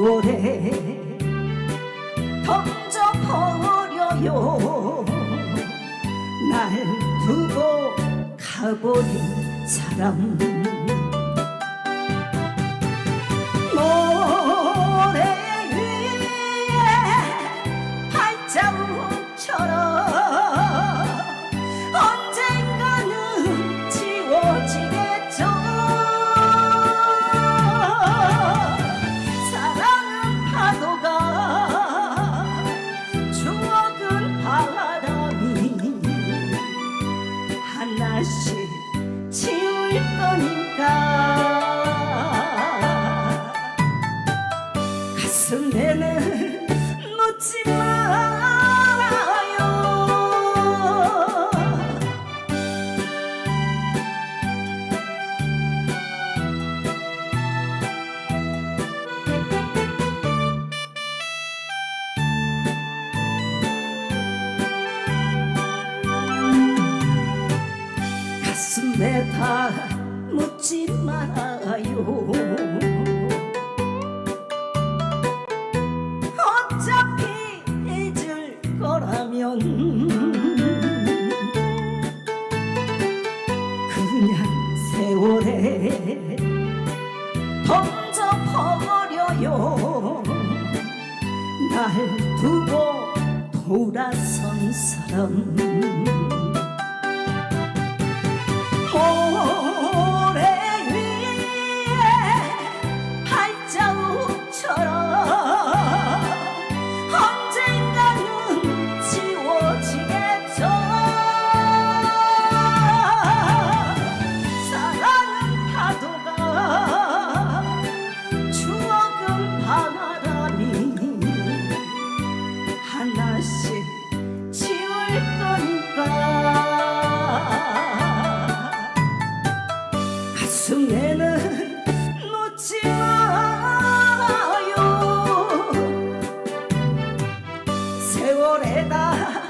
세월에 던져버려요. 날 두고 가버린 사람. 웃지 가슴에 닿아 가면 그냥 세월에 던져버려요. 날 두고 돌아선 사람. 기회는 놓지 말아요. 세월에다